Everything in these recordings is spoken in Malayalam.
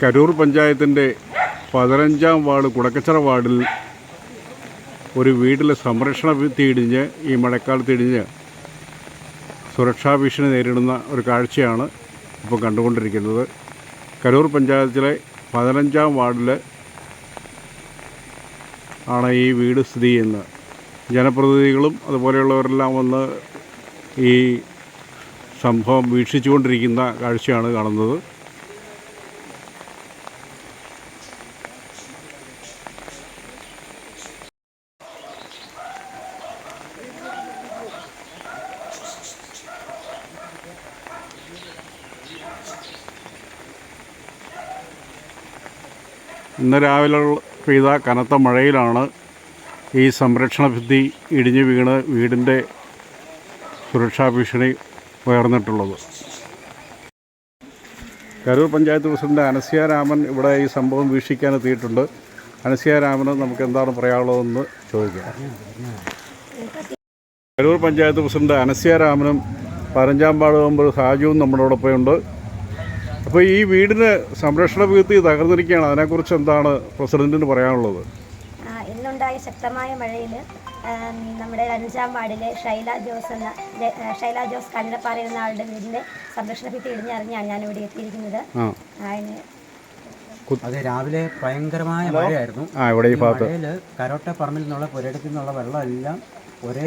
കരൂർ പഞ്ചായത്തിന്റെ പതിനഞ്ചാം വാർഡ് കുടക്കച്ചിറ വാർഡിൽ ഒരു വീട്ടിലെ സംരക്ഷണ ഭിത്തി ഇടിഞ്ഞ് ഈ മഴക്കാലത്ത് ഇടിഞ്ഞ് സുരക്ഷാ ഭീഷണി നേരിടുന്ന ഒരു കാഴ്ചയാണ് ഇപ്പോൾ കണ്ടുകൊണ്ടിരിക്കുന്നത്. കരൂർ പഞ്ചായത്തിലെ പതിനഞ്ചാം വാർഡിൽ ആണ് ഈ വീട് സ്ഥിതി ചെയ്യുന്നത്. ജനപ്രതിനിധികളും അതുപോലെയുള്ളവരെല്ലാം വന്ന് ഈ സംഭവം വീക്ഷിച്ചുകൊണ്ടിരിക്കുന്ന കാഴ്ചയാണ് കാണുന്നത്. ഇന്ന് രാവിലെ പെയ്ത കനത്ത മഴയിലാണ് ഈ സംരക്ഷണ ഭിത്തി ഇടിഞ്ഞു വീണ് വീടിന്റെ സുരക്ഷാ ഭീഷണി ഉയർന്നിട്ടുള്ളത്. കരൂർ പഞ്ചായത്ത് പ്രസിഡന്റ് അനസ്യ രാമൻ ഇവിടെ ഈ സംഭവം വീക്ഷിക്കാൻ എത്തിയിട്ടുണ്ട്. അനസ്യ രാമന് നമുക്ക് എന്താണ് പറയാനുള്ളതെന്ന് ചോദിക്കാം. കരൂർ പഞ്ചായത്ത് പ്രസിഡന്റ് അനസ്യ രാമനും വാർഡ് മെമ്പർ സാജുവും ഉണ്ട് അപ്പോൾ ഈ വീടിന് സംരക്ഷണ ഭിത്തി തകർന്നിരിക്കുകയാണ്. അതിനെക്കുറിച്ച് എന്താണ് പ്രസിഡന്റിന് പറയാനുള്ളത്? ഇന്നുണ്ടായ ശക്തമായ മഴയിൽ നമ്മുടെ അഞ്ചാം വാർഡിലെ ഷൈല ജോസ് എന്ന ഷൈല ജോസ് കല്ലപ്പാറ എന്ന ആളുടെ വീടിന്റെ സംരക്ഷണ ഭിത്തി ഇടിഞ്ഞറിഞ്ഞാണ് ഞാൻ ഇവിടെ എത്തിയിരിക്കുന്നത് അതെ അതിന് അത് രാവിലെ ഭയങ്കരമായ മഴയായിരുന്നു. ആ പറമ്പിൽ നിന്നുള്ള പുരയിടത്തിൽ നിന്നുള്ള വെള്ളമെല്ലാം ഒരേ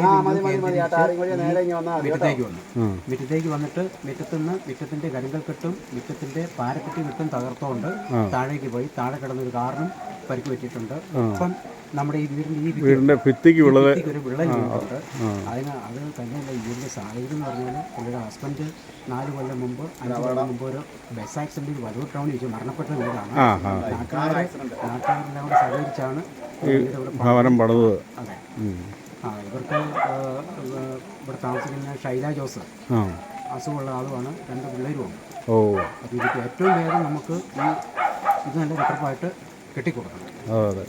മുറ്റത്തേക്ക് വന്നു. മുറ്റത്തേക്ക് വന്നിട്ട് മുറ്റത്തുനിന്ന് മിറ്റത്തിന്റെ കരിങ്കൽ കെട്ടും മുറ്റത്തിന്റെ പാരക്കെട്ടി കെട്ടും തകർത്തുകൊണ്ട് താഴേക്ക് പോയി താഴെ കിടന്ന ഒരു കാറിനും പരിക്ക് പറ്റിയിട്ടുണ്ട്. അപ്പം നമ്മുടെ ഈ വീടിന്റെ ഈ വീടിന്റെ ഭിത്തിക്ക് ഒരു വിള്ളൽ വീണിട്ടുണ്ട് അതിന് അത് തന്നെയല്ല ഈ വീടിന്റെ സാഹചര്യം എന്ന് പറഞ്ഞാൽ പുള്ളിയുടെ ഹസ്ബൻഡ് നാല് കൊല്ലം മുമ്പ് അഞ്ച് കൊല്ലം മുമ്പ് ഒരു ബസ് ആക്സിഡന്റിൽ വരൂർ ടൗണിൽ വെച്ച് മരണപ്പെട്ട വീടാണ്. നാട്ടുകാരെ നാട്ടുകാരെല്ലാം കൂടെ സഹകരിച്ചാണ് ഭവനം പണിതത്. അതെ. ആ ഇവർക്ക് ഇവിടെ താമസിക്കുന്ന ഷൈല ജോസ് അസുഖമുള്ള ആളുമാണ് രണ്ട് പിള്ളേരുമാണ്. ഓ. അപ്പോൾ ഇതിപ്പോൾ ഏറ്റവും വേഗം നമുക്ക് ഈ ഇത് നല്ല റിക്കപ്പായിട്ട് കെട്ടിക്കൊടുക്കണം. അതെ അതെ.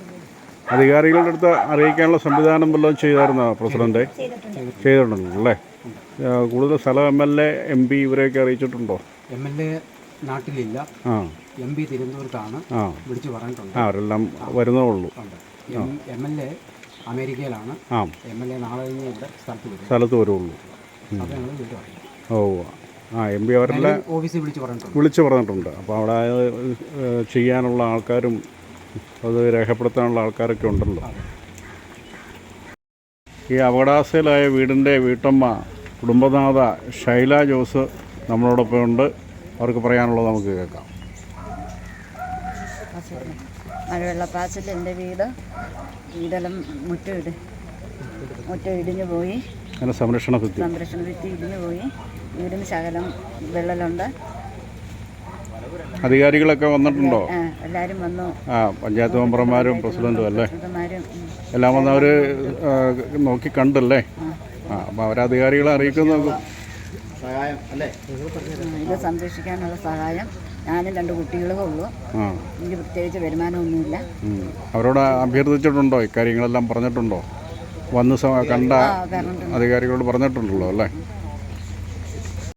അധികാരികളുടെ അടുത്ത് അറിയിക്കാനുള്ള സംവിധാനം വല്ലതും ചെയ്തായിരുന്നോ പ്രസിഡന്റ്? ചെയ്തിട്ടുണ്ട്. ചെയ്തിട്ടുണ്ടല്ലോ അല്ലേ? കൂടുതൽ സ്ഥലം M L A M P ഇവരെയൊക്കെ അറിയിച്ചിട്ടുണ്ടോ? എം എൽ എ നാട്ടിലില്ല. എം പി തിരുവനന്തപുരത്താണ് വിളിച്ചു പറഞ്ഞിട്ടുണ്ട്. അവരെല്ലാം വരുന്നേ ഉള്ളൂ. എം എൽ എ അമേരിക്കയിലാണ്. ആ. എം എൽ എ നാളെ കഴിഞ്ഞ് സ്ഥലത്ത് വരും. സ്ഥലത്ത് വരുള്ളൂ. അപ്പോൾ ഞങ്ങൾ വീട്ടിൽ പറയും ഓ ആ എം പി അവരുടെ ഓഫീസിൽ വിളിച്ച് പറഞ്ഞിട്ടുണ്ട്. വിളിച്ചു പറഞ്ഞിട്ടുണ്ട്. അപ്പോൾ അവിടെ ചെയ്യാനുള്ള ആൾക്കാരും അത് രേഖപ്പെടുത്താനുള്ള ആൾക്കാരൊക്കെ ഉണ്ടല്ലോ. ഈ അപകടാവസ്ഥയിലായ വീടിന്റെ വീട്ടമ്മ കുടുംബനാഥ ശൈല ജോസ് നമ്മളോടൊപ്പം ഉണ്ട് അവർക്ക് പറയാനുള്ളത് നമുക്ക് കേൾക്കാം. മഴവെള്ളപ്പാച്ചിൽ എന്റെ വീട്. വീടെല്ലാം മുറ്റം ഇട് മുറ്റം ഇടിഞ്ഞു പോയി സംരക്ഷണ ഭിത്തി. സംരക്ഷണ ഭിത്തി ഇടിഞ്ഞു പോയി. വീടിന് ശകലം വെള്ളലുണ്ട്. അധികാരികളൊക്കെ വന്നിട്ടുണ്ടോ? ആ, എല്ലാവരും വന്നു. ആ പഞ്ചായത്ത് മെമ്പർമാരും പ്രസിഡന്റും അല്ലേ? എല്ലാം വന്ന് അവർ നോക്കി കണ്ടല്ലേ? ആ. അപ്പൊ അവരധികാരികളെ അറിയിക്കുന്നു അല്ലേ ഇത് സംരക്ഷിക്കാനുള്ള സഹായം. ഞാനും രണ്ട് കുട്ടികളേ ഉള്ളൂ. എനിക്ക് പ്രത്യേകിച്ച് വരുമാനമൊന്നുമില്ല. അവരോട് അഭ്യർത്ഥിച്ചിട്ടുണ്ടോ? ഇക്കാര്യങ്ങളെല്ലാം പറഞ്ഞിട്ടുണ്ടോ? വന്ന് കണ്ട അധികാരികളോട് പറഞ്ഞിട്ടുണ്ടല്ലോ അല്ലേ?